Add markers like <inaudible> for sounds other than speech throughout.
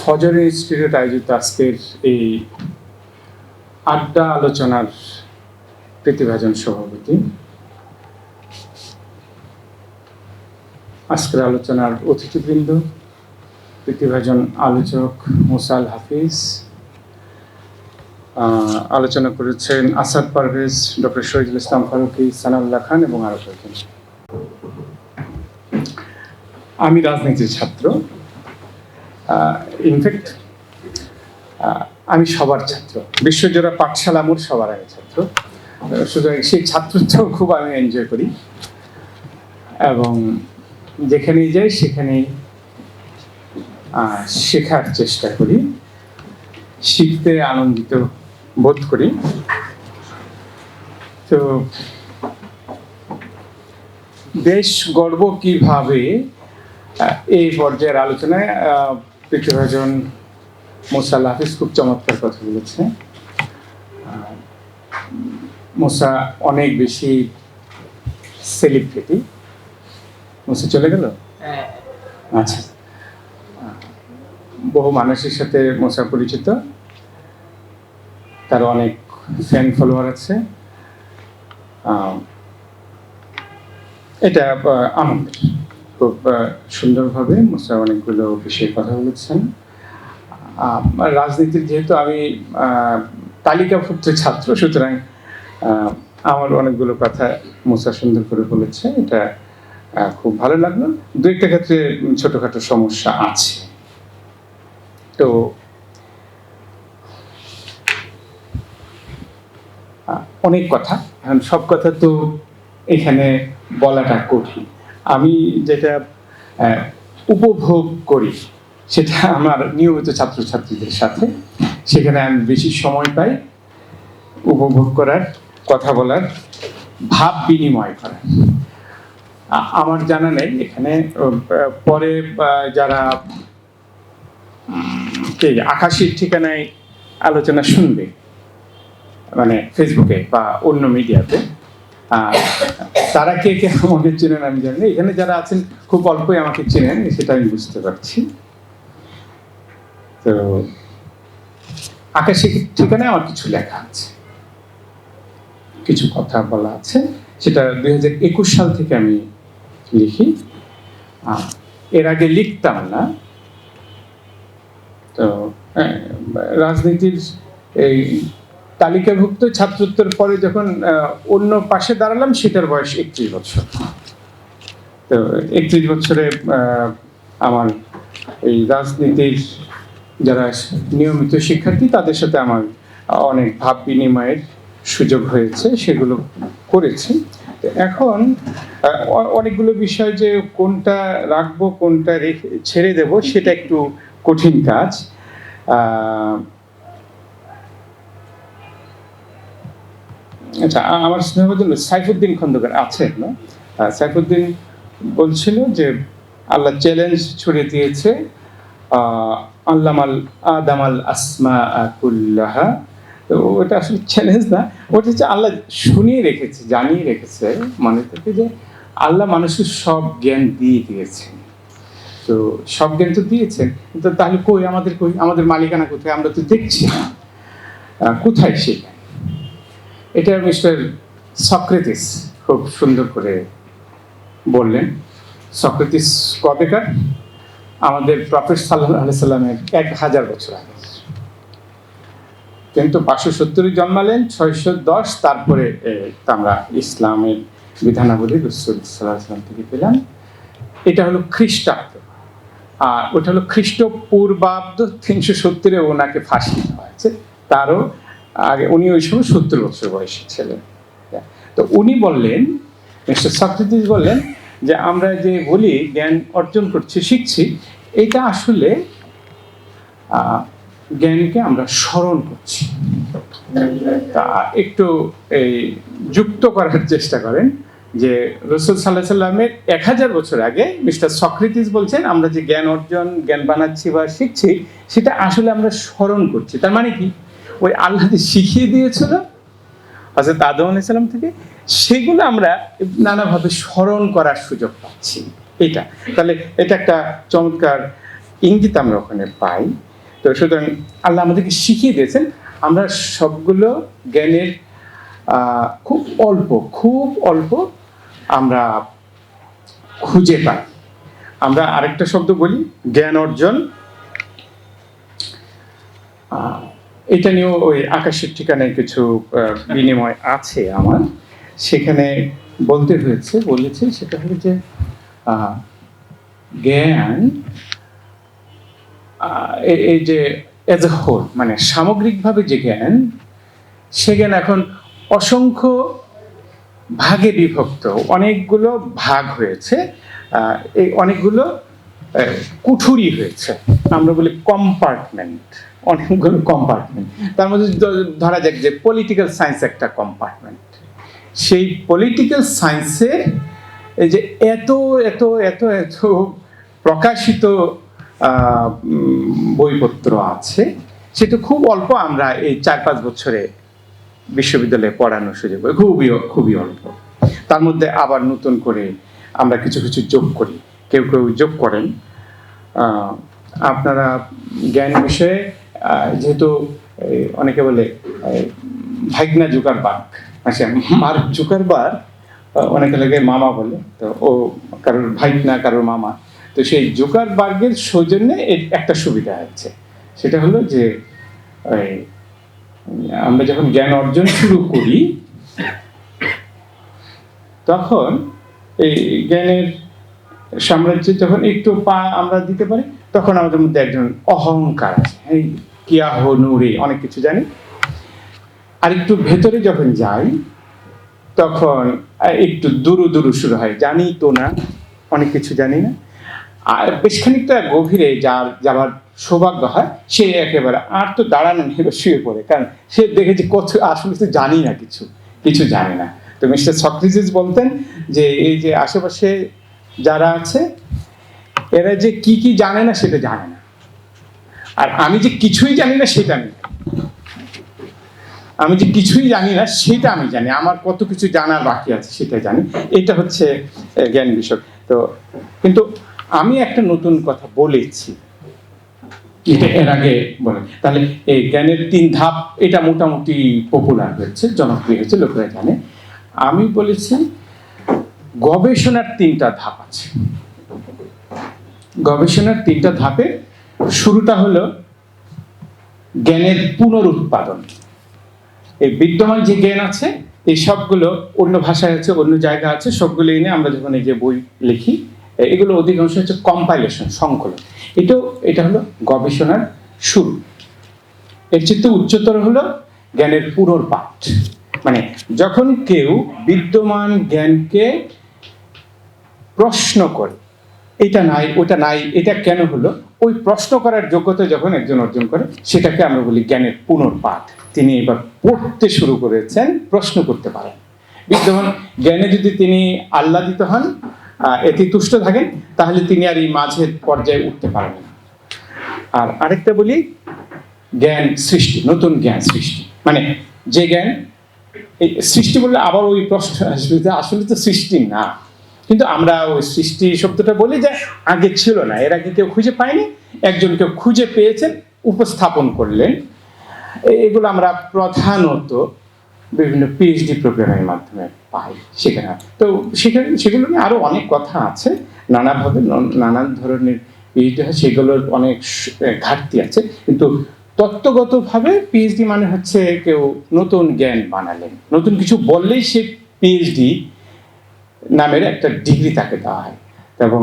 ফজর ইনস্টিটিউট আয়োজিত আজকের এই আড্ডা আলোচনার প্রীতিভাজন সভাপতি। আজকের আলোচনার অতিথিবৃন্দ, প্রীতিভাজন আলোচক মুসাল হাফিজ আলোচনা করেছেন আসাদ পারভেজ, ডক্টর শহীদুল ইসলাম ফারুকি, সানাউল্লাহ খান এবং আরও কয়েকজন। আমি রাজনীতির ছাত্র। ইনফ্যাক্ট আমি সবার ছাত্র। বিশ্বজোড়া পাঠশালা মোট সবার আমি ছাত্র। সুতরাং সেই ছাত্রত্ব খুব আমি এনজয় করি। এবং যেখানেই যাই, সেখানেই শেখার চেষ্টা করি। শিখতে আনন্দিত বোধ করি। তো দেশ গর্ব কীভাবে এই পর্যায়ের আলোচনায় আহ, পৃথিবীজন মোসাল হাফিজ খুব চমৎকার কথা বলেছে। মোসা অনেক বেশি সেলিব্রিটি মোসা চলে গেল? আচ্ছা। বহু মানুষের সাথে মোসা পরিচিত। তার অনেক ফ্যান ফলোয়ার আছে। এটা আনন্দের। খুব সুন্দরভাবে মোসা অনেকগুলো বিষয়ে কথা বলেছেন। রাজনীতির যেহেতু আমি তালিকাভুক্ত ছাত্র, সুতরাং আমার অনেকগুলো কথা মোসা সুন্দর করে বলেছে, এটা খুব ভালো লাগল। দু একটা ক্ষেত্রে ছোটোখাটো সমস্যা আছে। তো অনেক কথা। এখন সব কথা তো এখানে বলাটা কঠিন। আমি যেটা উপভোগ করি সেটা আমার নিয়মিত ছাত্রছাত্রীদের সাথে। সেখানে আমি বেশি সময় পাই উপভোগ করার, কথা বলার, ভাব বিনিময় করার। আমার জানা নেই, এখানে পরে যারা আকাশের ঠিকানায় আলোচনা শুনবে মানে ফেসবুকে বা অন্য মিডিয়াতে তারা কে কে আমাকে চেনেন আমি জানি। এখানে যারা আছেন খুব অল্পই আমাকে চেনেন সেটা আমি বুঝতে পারছি। তো আকাশের ঠিকানায় আমার কিছু লেখা আছে। কিছু কথা বলা আছে। সেটা দুই হাজার একুশ সাল থেকে আমি লিখি। এর আগে লিখতাম না। তো আহ, রাজনীতির এই তালিকাভুক্ত ছাত্রত্বের পরে যখন অন্য পাশে দাঁড়ালাম, সেটার বয়স একত্রিশ বছর। তো একত্রিশ বছরে আমার এই রাজনীতির যারা নিয়মিত শিক্ষার্থী, তাদের সাথে আমার অনেক ভাব বিনিময়ের সুযোগ হয়েছে, সেগুলো করেছি। এখন অনেকগুলো বিষয় যে কোনটা রাখব, কোনটা ছেড়ে দেব, সেটা একটু কঠিন কাজ। আচ্ছা আমার স্নেহজন সাইফুদ্দিন খন্দকার আছেন না সাইফুদ্দিন বলছিল যে আল্লাহ চ্যালেঞ্জ ছুড়ে দিয়েছে আল্লামাল আদামাল আসমা কুল্লাহা। তো ওটা আসলে চ্যালেঞ্জ না, ওটা হচ্ছে আল্লাহ শুনিয়ে রেখেছে, জানিয়ে রেখেছে মানে যে আল্লাহ মানুষের সব জ্ঞান দিয়ে দিয়েছেন তো সব জ্ঞান তো দিয়েছেন তো তাহলে কই, আমাদের কই, আমাদের মালিকানা কোথায়? আমরা তো দেখছি না। কোথায় সে জ্ঞান এটা মিস্টার সক্রেতিস খুব সুন্দর করে বললেন। সক্রেতিস কবেকার? আমাদের প্রফেট সাল্লাহ সাল্লামের এক হাজার বছর আগে। কিন্তু পাঁচশো সত্তরে জন্মালেন, ছয়শো দশ তারপরে আমরা ইসলামের বিধানাবলী রসুল থেকে পেলাম। এটা হলো খ্রিস্টাব্দ। আর ওটা হলো খ্রিস্টপূর্বাব্দ তিনশো সত্তরে ওনাকে ফাঁসি হয়েছে। তারও আগে উনি ওই সময় সত্তর বছর বয়সী ছিলেন। তো উনি বললেন, মিস্টার সক্রেটিস বললেন যে, আমরা যে বলি, জ্ঞান অর্জন করছি, শিখছি, এটা আসলে জ্ঞানকে আমরা স্মরণ করছি। তা একটু এই যুক্ত করার চেষ্টা করেন যে, রসুল সাল্লাহ সাল্লামের এক হাজার বছর আগে মিস্টার সক্রেটিস বলছেন, আমরা যে জ্ঞান অর্জন, জ্ঞান বানাচ্ছি বা শিখছি, সেটা আসলে আমরা স্মরণ করছি। তার মানে কি? ওই আল্লাহ শিখিয়ে দিয়েছিল হজরত আদম আলাইসাল্লাম থেকে। সেগুলো আমরা নানাভাবে স্মরণ করার সুযোগ পাচ্ছি। এটা, তাহলে এটা একটা চমৎকার ইঙ্গিত আমরা ওখানে পাই। তো সুতরাং আল্লাহ আমাদেরকে শিখিয়ে দিয়েছেন, আমরা সবগুলো জ্ঞানের খুব অল্প খুব অল্প আমরা খুঁজে পাই। আমরা আরেকটা শব্দ বলি, জ্ঞান অর্জন। এটা নিয়েও ওই আকাশের ঠিকানায় কিছু বিনিময় আছে আমার। সেখানে বলতে হয়েছে, বলেছে সেটা হলো যে জ্ঞান এই যে এজ এ হোল মানে সামগ্রিকভাবে যে জ্ঞান, সে জ্ঞান এখন অসংখ্য ভাগে বিভক্ত। অনেকগুলো ভাগ হয়েছে এই অনেকগুলো কুঠুরি হয়েছে। আমরা বলি কম্পার্টমেন্ট অনেকগুলো কম্পার্টমেন্ট তার মধ্যে ধরা যাক যে পলিটিক্যাল সায়েন্স একটা কম্পার্টমেন্ট সেই পলিটিক্যাল সায়েন্সের এই যে এত এত এত এত প্রকাশিত বইপত্র আছে, সেটা খুব অল্প আমরা এই চার পাঁচ বছরে বিশ্ববিদ্যালয়ে পড়ানোর সুযোগ। খুবই খুবই অল্প। তার মধ্যে আবার নতুন করে আমরা কিছু কিছু যোগ করি। কেউ কেউ যোগ করেন। আপনারা জ্ঞান বিষয়ে যেহেতু অনেকে বলে এই, ভাইগনা জুকার বাঘ আচ্ছা মার্ক জুকার বাঘ অনেকে লাগে মামা বলে তো ও কারোর ভাইগনা কারোর মামা। তো সেই জুকার বার্গের সৌজন্যে একটা সুবিধা আছে। সেটা হলো যে আমরা যখন জ্ঞান অর্জন শুরু করি তখন এই জ্ঞানের সাম্রাজ্যে যখন একটু পা আমরা দিতে পারি তখন আমাদের মধ্যে একজন অহংকার আছে। এই কিয়া হো নূরে, অনেক কিছু জানি। আর একটু ভেতরে যখন যাই, তখন একটু দুরু দুরু শুরু হয়। জানি তো না, অনেক কিছু জানি না। আর বেশ খানিকটা গভীরে যার, যাবার সৌভাগ্য হয়, সে একেবারে আর তো দাঁড়ানো নেই শুয়ে পড়ে। কারণ সে দেখেছে কত আসলে তো জানি না কিছু কিছু জানে না। তো মিস্টার সক্রিজিস বলতেন যে, এই যে আশেপাশে যারা আছে এরা যে কি কি জানে না সেটা জানে না। আর আমি যে কিছুই জানি না সেটা আমি। আমি যে কিছুই জানি না সেটা আমি জানি। আমার কত কিছু জানার বাকি আছে সেটা জানি। এটা হচ্ছে জ্ঞান বিষয় তো, কিন্তু আমি একটা নতুন কথা বলেছি। এটা এর আগে বলে। তাহলে এই জ্ঞানের তিন ধাপ, এটা মোটামুটি পপুলার হয়েছে, জনপ্রিয় হয়েছে, লোকেরা জানে। আমি বলেছি, গবেষণার তিনটা ধাপ আছে। গবেষণার তিনটা ধাপে শুরুটা হলো জ্ঞানের পুনরুৎপাদন। এই বিদ্যমান যে জ্ঞান আছে, এই সবগুলো অন্য ভাষায় আছে, অন্য জায়গা আছে, সবগুলো এনে আমরা যখন এই যে বই লিখি এগুলো অধিকাংশ হচ্ছে কম্পাইলেশন সংকলন। এটাও এটা হলো গবেষণার শুরু। এর চেয়ে উচ্চতর হলো জ্ঞানের পুনর্পাঠ। মানে যখন কেউ বিদ্যমান জ্ঞানকে প্রশ্ন করে এটা নাই ওটা নাই, এটা কেন হলো? ওই প্রশ্ন করার যোগ্যতা যখন একজন অর্জন করে, সেটাকে আমরা বলি জ্ঞানের পুনর্পাঠ তিনি এবার পড়তে শুরু করেছেন, প্রশ্ন করতে পারেন। বিদ্যমান জ্ঞানে যদি তিনি আহ্লাদিত হন এতে তুষ্ট থাকেন, তাহলে তিনি আর এই মাঝের পর্যায়ে উঠতে পারবেন আর আরেকটা বলি, জ্ঞান সৃষ্টি, নতুন জ্ঞান সৃষ্টি। মানে যে জ্ঞান, এই সৃষ্টি বললে আবার ওই প্রশ্ন আসবে আসলে তো সৃষ্টি না। কিন্তু আমরা ওই সৃষ্টি শব্দটা বলি যে আগে ছিল না, এর আগে কেউ খুঁজে পায়নি, একজন কেউ খুঁজে পেয়েছেন, উপস্থাপন করলেন। এগুলো আমরা প্রধানত বিভিন্ন পিএইচডি প্রোগ্রামের মাধ্যমে পাই সেখানে। তো সেখানে সেগুলো নিয়ে আরও অনেক কথা আছে, নানাভাবে নানান ধরনের পিএইচডি হয়, সেগুলোর অনেক ঘাটতি আছে। কিন্তু তত্ত্বগতভাবে পিএইচডি মানে হচ্ছে কেউ নতুন জ্ঞান বানালেন। নতুন কিছু বললেই সে পিএইচডি নামের একটা ডিগ্রি তাকে দেওয়া হয়। এবং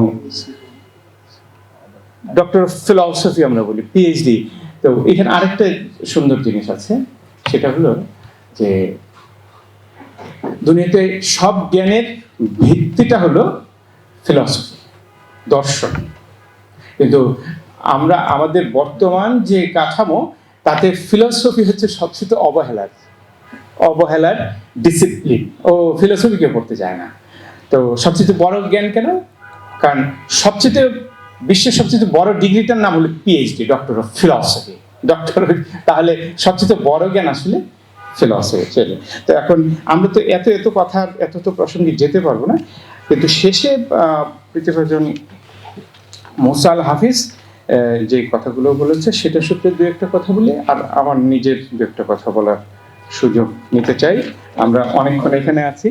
ডক্টর ফিলসফি আমরা বলি পিএইচডি তো এখানে আরেকটা সুন্দর জিনিস আছে, সেটা হলো যে দুনিয়াতে সব জ্ঞানের ভিত্তিটা হলো ফিলসফি দর্শন। কিন্তু আমরা, আমাদের বর্তমান যে কাঠামো, তাতে ফিলসফি হচ্ছে সবচেয়ে অবহেলার অবহেলার ডিসিপ্লিন ও ফিলসফি কেউ পড়তে চায় না। তো সবচেয়ে বড় জ্ঞান কেন? কারণ সবচেয়ে বিশ্বের সবচেয়ে বড় ডিগ্রিটার নাম হলো PhD doctor of philosophy doctor তাহলে সবচেয়ে বড় জ্ঞান আসলে ফিলসফি চলে তো এখন আমরা তো এত এত কথা, এত তো প্রসঙ্গে যেতে পারব না। কিন্তু শেষে পৃথিবীজন মোসাল হাফিজ যে কথাগুলো বলেছে সেটা সূত্রে দু একটা কথা বলি, আর আমার নিজের দু একটা কথা বলার সুযোগ নিতে চাই। আমরা অনেকক্ষণ এখানে আছি।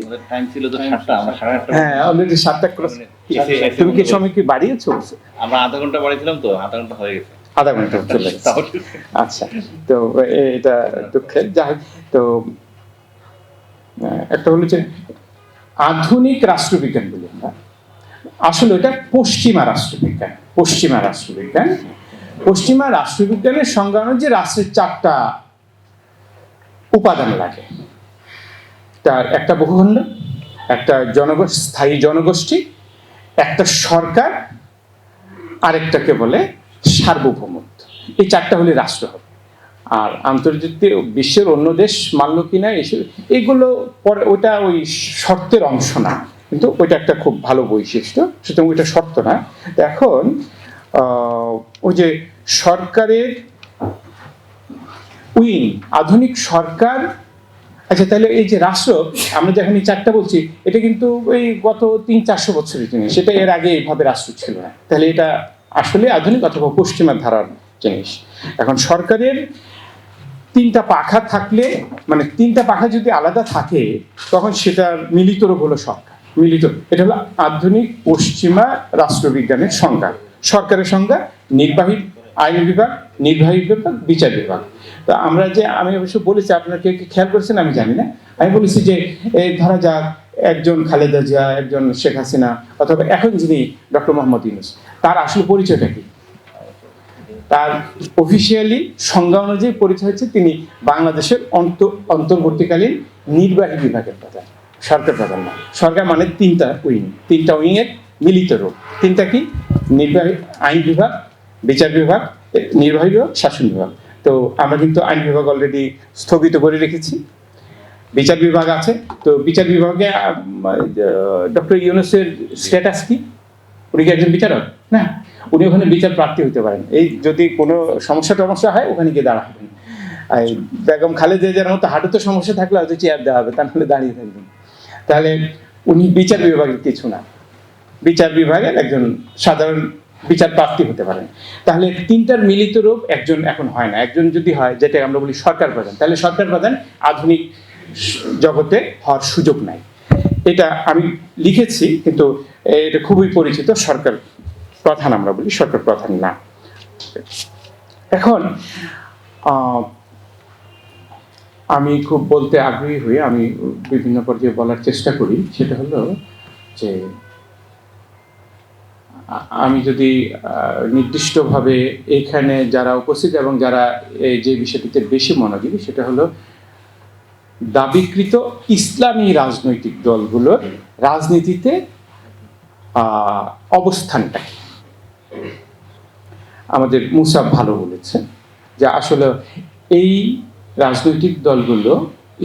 হ্যাঁ অলরেডি সাতটা ক্রস এসে- এসে তুমি কি সময় কি বাড়িয়েছো? আমরা আধা ঘণ্টা বাড়িয়েছিলাম তো আধা ঘণ্টা হয়ে গেছে। আধা ঘণ্টা চলে গেছে <laughs> আচ্ছা তো এটা দুঃখের। যা হোক, তো একটা হলো যে আধুনিক রাষ্ট্রবিজ্ঞান বলি আমরা। আসলে এটা পশ্চিমা রাষ্ট্রবিজ্ঞান পশ্চিমা রাষ্ট্রবিজ্ঞান। পশ্চিমা রাষ্ট্রবিজ্ঞানের সংজ্ঞা অনুযায়ী রাষ্ট্রের চারটা উপাদান লাগে। তার একটা বহুখণ্ড, একটা জনগোষ্ঠী, স্থায়ী জনগোষ্ঠী, একটা সরকার, আরেকটাকে বলে সার্বভৌমত্ব। এই চারটা হলে রাষ্ট্র হবে। আর আন্তর্জাতিক বিশ্বের অন্য দেশ মানল কিনা এসব এইগুলো পরে ওটা ওই শর্তের অংশ না। কিন্তু ওইটা একটা খুব ভালো বৈশিষ্ট্য। সুতরাং ওইটা শর্ত না। এখন ওই যে সরকারের উইং আধুনিক সরকার। আচ্ছা তাহলে এই যে রাষ্ট্র, আমরা যখন চারটা বলছি, এটা কিন্তু ওই গত তিন চারশো বছরের জিনিস, সেটা এর আগে এইভাবে রাষ্ট্র ছিল না। তাহলে এটা আসলে আধুনিক অথবা পশ্চিমা ধারার জিনিস। এখন সরকারের তিনটা পাখা থাকলে মানে তিনটা পাখা যদি আলাদা থাকে, তখন সেটা মিলিত হলো সরকার। মিলিত এটা হলো আধুনিক পশ্চিমা রাষ্ট্রবিজ্ঞানের সংজ্ঞা। সরকারের সংজ্ঞা, নির্বাহী আইন বিভাগ নির্বাহী বিভাগ, বিচার বিভাগ। তো আমরা যে, আমি অবশ্য বলেছি, আপনারা কেউ কি খেয়াল করেছেন আমি জানি না। আমি বলেছি যে, এই ধরা যাক, একজন খালেদা জিয়া, একজন শেখ হাসিনা, অথবা এখন যিনি ডক্টর মোহাম্মদ ইউনুস, তার আসল পরিচয়টা কি? তার অফিসিয়ালি সংজ্ঞা অনুযায়ী পরিচয় হচ্ছে তিনি বাংলাদেশের অন্ত, অন্তর্বর্তীকালীন নির্বাহী বিভাগের প্রধান, সরকার প্রধান না সরকার মানে তিনটা উইং তিনটা উইং এর মিলিত রূপ। তিনটা কি? নির্বাহী আইন বিভাগ, বিচার বিভাগ নির্বাহী বিভাগ, শাসন বিভাগ। তো আমরা কিন্তু আইন বিভাগ অলরেডি স্থগিত করে রেখেছি। বিচার বিভাগ আছে। তো বিচার বিভাগে ডক্টর ইউনুসের স্ট্যাটাস কি? উনি কি একজন বিচারক? না। উনি ওখানে বিচার প্রার্থী হতে পারেন। এই যদি কোনো সমস্যা টমস্যা হয়, ওখানে গিয়ে দাঁড়াবেন। বেগম খালেদা জিয়ার মতো হাঁটুতে সমস্যা থাকলে হয়তো চেয়ার দেওয়া হবে তা নাহলে দাঁড়িয়ে থাকবেন। তাহলে উনি বিচার বিভাগের কিছু না। বিচার বিভাগের একজন সাধারণ বিচার প্রার্থী হতে পারেন তাহলে তিনটার মিলিত রূপ একজন এখন হয় না। একজন যদি হয়, যেটা আমরা বলি সরকার প্রধান, তাহলে সরকার প্রধান আধুনিক জগতে হওয়ার সুযোগ নাই। এটা আমি লিখেছি, কিন্তু এটা খুবই পরিচিত সরকার প্রধান আমরা বলি, সরকার প্রধান না। এখন আমি খুব বলতে আগ্রহী হই আমি বিভিন্ন পর্যায়ে বলার চেষ্টা করি। সেটা হলো যে আমি যদি নির্দিষ্টভাবে এখানে যারা উপস্থিত এবং যারা এই যে বিষয়টিতে বেশি মনোযোগী, সেটা হলো দাবিকৃত ইসলামী রাজনৈতিক দলগুলোর রাজনীতিতে অবস্থানটা? আমাদের মুসাফ ভালো বলেছেন যে আসলে এই রাজনৈতিক দলগুলো,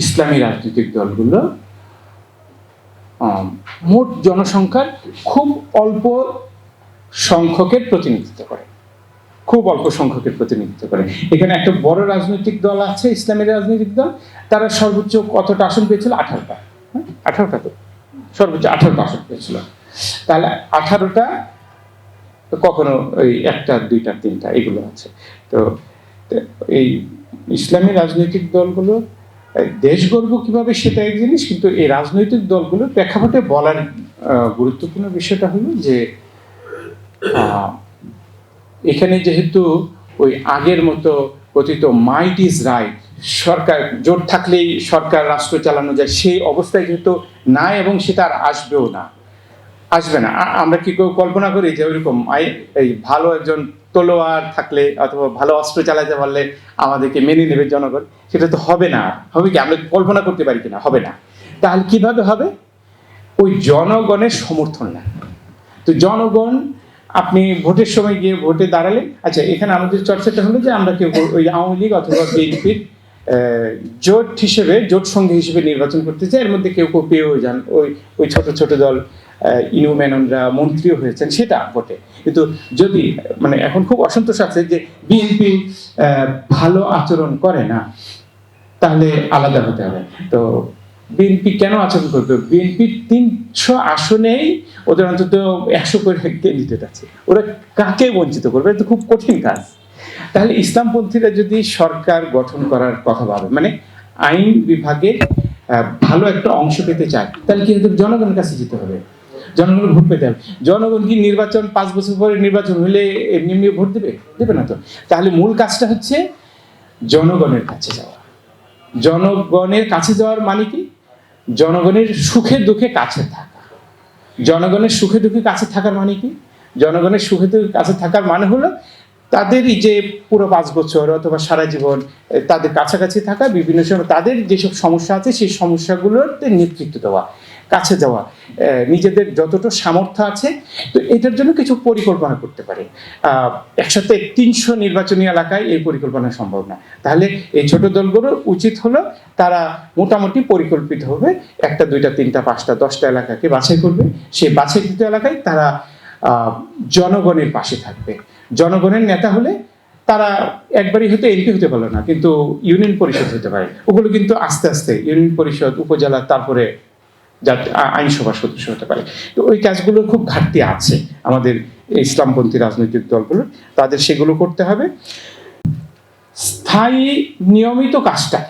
ইসলামী রাজনৈতিক দলগুলো মোট জনসংখ্যার খুব অল্প সংখ্যকের প্রতিনিধিত্ব করে। খুব অল্প সংখ্যকের প্রতিনিধিত্ব করে। এখানে একটা বড় রাজনৈতিক দল আছে, ইসলামী রাজনৈতিক দল। তারা সর্বোচ্চ কতটা আসন পেয়েছিল? আঠারোটা। হ্যাঁ? আঠারোটা তো। সর্বোচ্চ আঠারোটা আসন পেয়েছিল। তাহলে আঠারোটা কখনো ওই একটা, দুইটা, তিনটা, এগুলো আছে। তো এই ইসলামী রাজনৈতিক দলগুলো দেশ গর্ব কীভাবে সেটা এক জিনিস, কিন্তু এই রাজনৈতিক দলগুলোর প্রেক্ষাপটে বলার গুরুত্বপূর্ণ বিষয়টা হলো যে এখানে যেহেতু ওই আগের মতো কথিত মাইট ইজ রাইট সরকার, জোট থাকলেই সরকার, রাষ্ট্র চালানো যায়, সেই অবস্থায় যেহেতু নাই এবং সেটা আর আসবেও না, আসবে না। আমরা কি কেউ কল্পনা করি যে ওইরকম এই ভালো একজন তলোয়ার থাকলে অথবা ভালো অস্ত্র চালাতে পারলে আমাদেরকে মেনে নেবে জনগণ? সেটা তো হবে না। হবে কি? আমরা কল্পনা করতে পারি কিনা? হবে না। তাহলে কীভাবে হবে? ওই জনগণের সমর্থন না তো জনগণ আপনি ভোটের সময় গিয়ে ভোটে দাঁড়ালে আচ্ছা এখানে আমাদের চর্চাটা হলো যে আমরা কেউ ওই আওয়ামী লীগ অথবা বিএনপির জোট হিসেবে, জোট সঙ্গী হিসেবে নির্বাচন করতে চাই। এর মধ্যে কেউ কেউ পেয়েও যান। ওই ওই ছোট ছোট দল ইনু মেননরা মন্ত্রীও হয়েছেন, সেটা বটে। কিন্তু যদি মানে এখন খুব অসন্তোষ আছে যে বিএনপি ভালো আচরণ করে না, তাহলে আলাদা হতে হবে। তো বিএনপি কেন আচরণ করবে? বিএনপি তিনশো আসনেই ওদের অন্তত একশো করে ক্যান্ডিডেট আছে। ওরা কাকে বঞ্চিত করবে? এটা তো খুব কঠিন কাজ। তাহলে ইসলামপন্থীরা যদি সরকার গঠন করার কথা ভাবে মানে আইন বিভাগে ভালো একটা অংশ পেতে চায়, তাহলে কি জনগণের কাছে যেতে হবে? জনগণ ভোট পেতে হবে। জনগণ কি নির্বাচন পাঁচ বছর পরে নির্বাচন হলে এমনি এমনি ভোট দেবে? দেবে না তো। তাহলে মূল কাজটা হচ্ছে জনগণের কাছে যাওয়া। জনগণের কাছে যাওয়ার মানে কি? জনগণের সুখে দুঃখে কাছে থাকা। জনগণের সুখে দুঃখে কাছে থাকার মানে কি? জনগণের সুখে দুঃখে কাছে থাকার মানে হলো তাদেরই যে পুরো পাঁচ বছর অথবা সারা জীবন, তাদের কাছাকাছি থাকা বিভিন্ন সময় তাদের যেসব সমস্যা আছে সেই সমস্যাগুলোতে নেতৃত্ব দেওয়া। কাছে যাওয়া নিজেদের যতটা সামর্থ্য আছে, তো এটার জন্য কিছু পরিকল্পনা করতে পারে। একসাথে তিনশো নির্বাচনী এলাকায় এই পরিকল্পনা সম্ভব না। তাহলে এই ছোট দলগুলোর উচিত হলো তারা মোটামুটি পরিকল্পিত হবে, একটা, দুইটা, তিনটা, পাঁচটা, দশটা এলাকাকে বাছাই করবে। সেই বাছাইকৃত এলাকায় তারা জনগণের পাশে থাকবে। জনগণের নেতা হলে তারা একবারই হয়তো এমপি হতে পারল না, কিন্তু ইউনিয়ন পরিষদ হতে পারে। ওগুলো কিন্তু আস্তে আস্তে ইউনিয়ন পরিষদ, উপজেলা, তারপরে যা আ- আইনসভার সদস্য হতে পারে। ওই কাজগুলোর খুব ঘাটতি আছে আমাদের ইসলামপন্থী রাজনৈতিক দলগুলো তাদের সেগুলো করতে হবে। স্থায়ী নিয়মিত কাজটা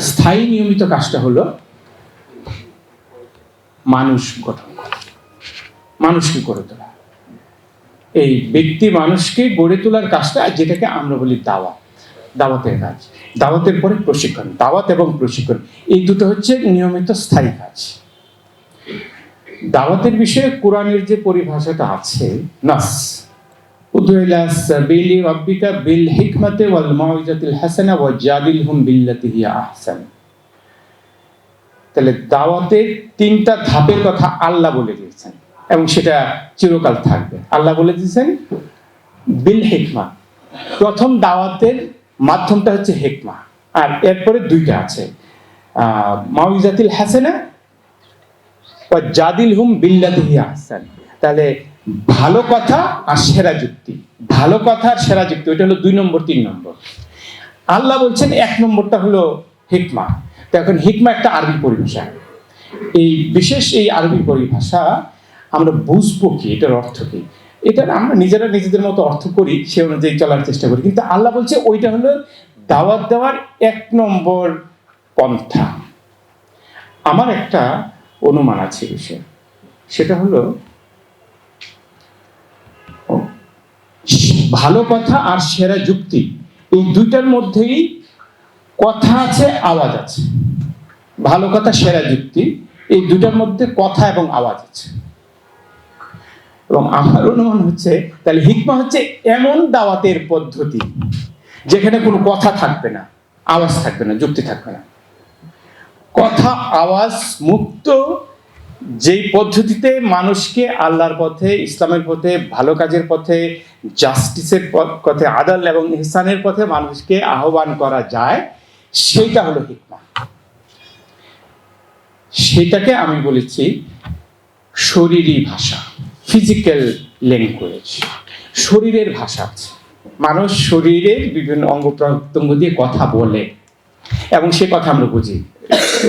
স্থায়ী নিয়মিত কাজটা হলো মানুষ গঠন মানুষকে গড়ে তোলা। এই ব্যক্তি মানুষকে গড়ে তোলার কাজটা যেটাকে আমরা বলি দাওয়াত দাওয়াতের কাজ। দাওয়াতের পরে প্রশিক্ষণ, দাওয়াত এবং প্রশিক্ষণ, এই দুটো হচ্ছে নিয়মিত স্থায়ী কাজ। দাওয়াতের বিষয়ে কোরআনের যে পরিভাষাটা আছে, নাস তাহলে দাওয়াতের তিনটা ধাপের কথা আল্লাহ বলে দিয়েছেন এবং সেটা চিরকাল থাকবে। আল্লাহ বলে দিয়েছেন, বিল হেকমা, প্রথম দাওয়াতের মাধ্যমটা হচ্ছে হেকমা। আর এরপরে দুইটা আছে। আহ, মাউইজাতিল হাসানা ও জাদিল হুম বিল্লাতিহি আহসান। তাহলে ভালো কথা আর সেরা যুক্তি। ভালো কথা আর সেরা যুক্তি ওইটা হলো দুই নম্বর তিন নম্বর। আল্লাহ বলছেন এক নম্বরটা হলো হিকমা। তো এখন হিকমা একটা আরবি পরিভাষা। এই বিশেষ এই আরবি পরিভাষা আমরা বুঝব কি এটার অর্থ কি? এটা আমরা নিজেরা নিজেদের মতো অর্থ করি, সে অনুযায়ী চলার চেষ্টা করি। কিন্তু আল্লাহ বলছে ওইটা হলো দাওয়াত দেওয়ার এক নম্বর পন্থা। আমার একটা অনুমান আছে বিষয়ে। সেটা হলো ভালো কথা আর সেরা যুক্তি, এই দুইটার মধ্যেই কথা আছে, আওয়াজ আছে। ভালো কথা, সেরা যুক্তি, এই দুটার মধ্যে কথা এবং আওয়াজ আছে। এবং আমার অনুমান হচ্ছে, তাহলে হিকমা হচ্ছে এমন দাওয়াতের পদ্ধতি, যেখানে কোনো কথা থাকবে না, আওয়াজ থাকবে না, যুক্তি থাকবে না। কথা, আওয়াজ মুক্ত, যেই পদ্ধতিতে মানুষকে আল্লাহর পথে, ইসলামের পথে, ভালো কাজের পথে জাস্টিসের পথ- আদাল এবং ইহসানের পথে মানুষকে আহ্বান করা যায়, সেইটা হলো হিকমা। সেটাকে আমি বলেছি শরীরী ভাষা। ফিজিক্যাল ল্যাঙ্গুয়েজ শরীরের ভাষা আছে। মানুষ শরীরের বিভিন্ন অঙ্গ প্রত্যঙ্গ দিয়ে কথা বলে। এবং সে কথা আমরা বুঝি।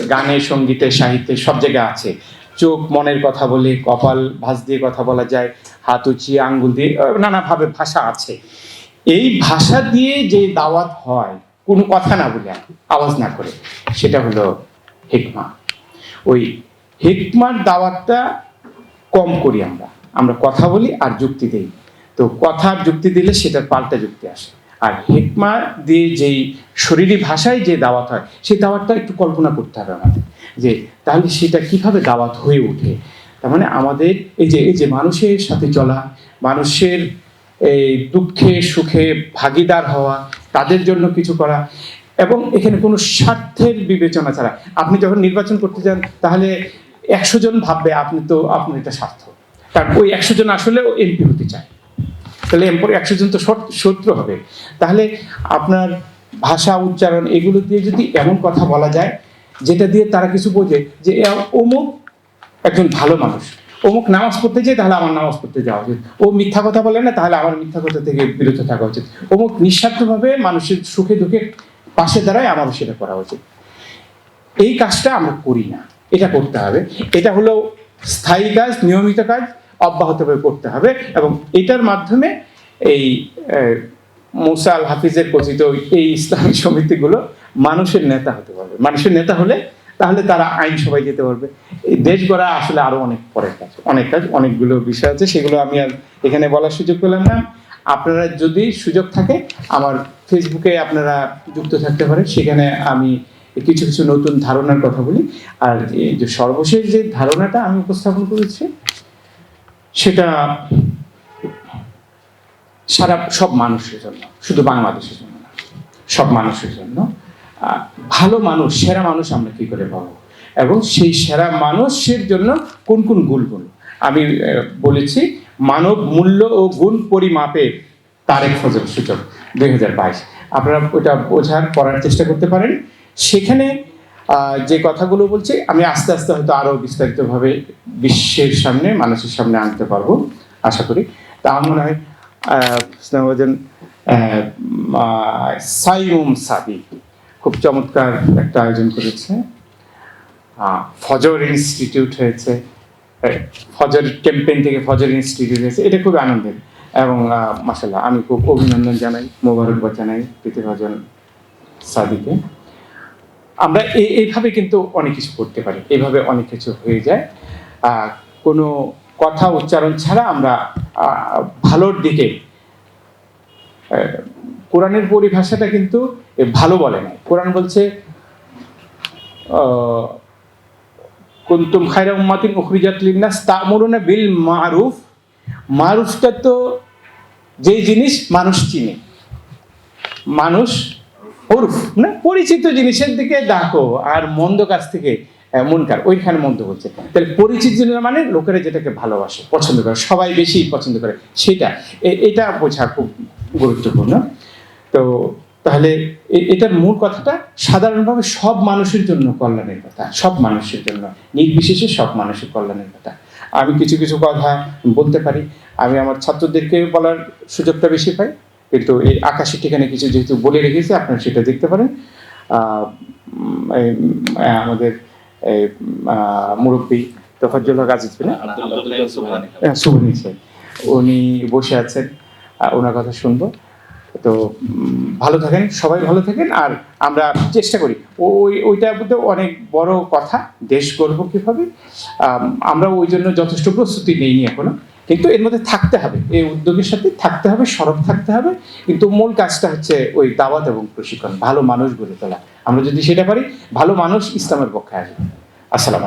গানে, সঙ্গীতে, সাহিত্যে সব জায়গায় আছে। চোখ, মনের কথা বলে, কপাল, ভাঁজ দিয়ে কথা বলা যায়, হাত উঁচিয়ে আঙ্গুল দিয়ে নানাভাবে ভাষা আছে। এই ভাষা দিয়ে যে দাওয়াত হয়, কোনো কথা না বলে, আওয়াজ না করে, সেটা হলো হেকমা। ওই হেকমার দাওয়াতটা কম করি আমরা। আমরা কথা বলি আর যুক্তি দিই। তো কথার যুক্তি দিলে সেটার পাল্টা যুক্তি আসে। আর হেকমা দিয়ে যেই শরীরী ভাষায় যে দাওয়াত হয়, সেই দাওয়াতটা একটু কল্পনা করতে হবে আমাদের। যে তাহলে সেটা কীভাবে দাওয়াত হয়ে ওঠে? তার মানে আমাদের এই যে এই যে মানুষের সাথে চলা, মানুষের এই দুঃখে, সুখে ভাগিদার হওয়া, তাদের জন্য কিছু করা এবং এখানে কোনো স্বার্থের বিবেচনা ছাড়া। আপনি যখন নির্বাচন করতে যান, তাহলে একশো জন ভাববে, আপনি তো, আপনার এটা স্বার্থ। কারণ ওই একশো জন আসলে এমপি হতে চায়। তাহলে এরপরে একশো জন তো শত- শত্রু হবে। তাহলে আপনার ভাষা, উচ্চারণ এগুলো দিয়ে যদি এমন কথা বলা যায়, যেটা দিয়ে তারা কিছু বোঝে যে অমুক একজন ভালো মানুষ। অমুক নামাজ পড়তে যায় তাহলে আমার নামাজ পড়তে যাওয়া উচিত। ও মিথ্যা কথা বলে না, তাহলে আমার মিথ্যা কথা থেকে বিরত থাকা উচিত। অমুক নিঃস্বার্থভাবে মানুষের সুখে দুঃখে পাশে দাঁড়ায়, আমারও সেটা করা উচিত। এই কাজটা আমরা করি না। এটা করতে হবে। এটা হলো স্থায়ী কাজ, নিয়মিত কাজ। অব্যাহতভাবে করতে হবে এবং এটার মাধ্যমে এই আহ, মুসা আল হাফিজের কথিত এই ইসলামী সমিতিগুলো মানুষের নেতা হতে পারবে। মানুষের নেতা হলে তাহলে তারা আইনসভায় যেতে পারবে। এই দেশ গড়া আসলে আরও অনেক পরের কাজ অনেক কাজ অনেকগুলো বিষয় আছে সেগুলো আমি আর এখানে বলার সুযোগ পেলাম না। আপনারা যদি সুযোগ থাকে আমার ফেসবুকে আপনারা যুক্ত থাকতে পারেন সেখানে আমি কিছু কিছু নতুন ধারণার কথা বলি। আর যে সর্বশেষ যে ধারণাটা আমি উপস্থাপন করেছি সেটা সারা সব মানুষের জন্য, শুধু বাংলাদেশের জন্য না, সব মানুষের জন্য। ভালো মানুষ, সেরা মানুষ আমরা কি করে পাবো? এবং সেই সেরা মানুষের জন্য কোন কোন গুণগুলো? আমি বলেছি, মানব মূল্য ও গুণ পরিমাপের তারেক ফজল সূচক দুই হাজার বাইশ। আপনারা ওটা বোঝার, পড়ার চেষ্টা করতে পারেন। সেখানে যে কথাগুলো বলছি আমি আস্তে আস্তে হয়তো আরও বিস্তারিতভাবে বিশ্বের সামনে মানুষের সামনে আনতে পারব আশা করি। তা আমার মনে হয় উম, সাইমুম সাদি খুব চমৎকার একটা আয়োজন করেছে। ফজর ইনস্টিটিউট হয়েছে ফজর ক্যাম্পেইন থেকে ফজর ইনস্টিটিউট হয়েছে এটা খুব আনন্দের। এবং মাসাল্লাহ আমি খুব অভিনন্দন জানাই মোবারকবাদ জানাই প্রীতিভাজন সাদিকে আমরা এই, এইভাবে কিন্তু অনেক কিছু করতে পারি, এইভাবে অনেক কিছু হয়ে যায়। কোনো কথা উচ্চারণ ছাড়া আমরা ভালোর দিকে কোরআনের পরিভাষাটা কিন্তু ভালো বলে না। কোরআন বলছে কুনতুম খায়রা উম্মাতিন উখরিজাত লিন্নাস তা'মুরুনা বিল মারুফ। মারুফটা তো, যেই জিনিস মানুষ চিনে। মানুষ না পরিচিত জিনিসের দিকে ডাকো আর মন্দ কাজ থেকে মুনকার ওইখানে মন্দ বলছে। তাহলে পরিচিত মানে লোকেরা যেটাকে ভালোবাসে, পছন্দ করে, সবাই বেশি পছন্দ করে। সেটা এটা বোঝা খুব গুরুত্বপূর্ণ। তো তাহলে এটার মূল কথাটা, সাধারণভাবে সব মানুষের জন্য কল্যাণের কথা, সব মানুষের জন্য, নির্বিশেষে সব মানুষের কল্যাণের কথা। আমি কিছু কিছু কথা বলতে পারি। আমি আমার ছাত্রদেরকে বলার সুযোগটা বেশি পাই। কিন্তু এই আকাশের ঠিকানা কিছু যেহেতু বলে রেখেছি, আপনারা সেটা দেখতে পারেন। আমাদের মুরব্বী তফাজ্জুল হক আজিজ আব্দুল্লাহ সুবহানি স্যার উনি বসে আছেন ওনার কথা শুনব। তো ভালো থাকেন, সবাই ভালো থাকেন। আর আমরা চেষ্টা করি, ওই ওইটার মধ্যে অনেক বড় কথা, দেশ গর্ব কীভাবে? আমরা ওই জন্য যথেষ্ট প্রস্তুতি নেইনি এখনও। কিন্তু এর মধ্যে থাকতে হবে। এই উদ্যোগের সাথে থাকতে হবে, সরব থাকতে হবে। কিন্তু মূল কাজটা হচ্ছে ওই দাওয়াত এবং প্রশিক্ষণ, ভালো মানুষ গড়ে তোলা। আমরা যদি সেটা পারি, ভালো মানুষ ইসলামের পক্ষে আসবে। আসসালাম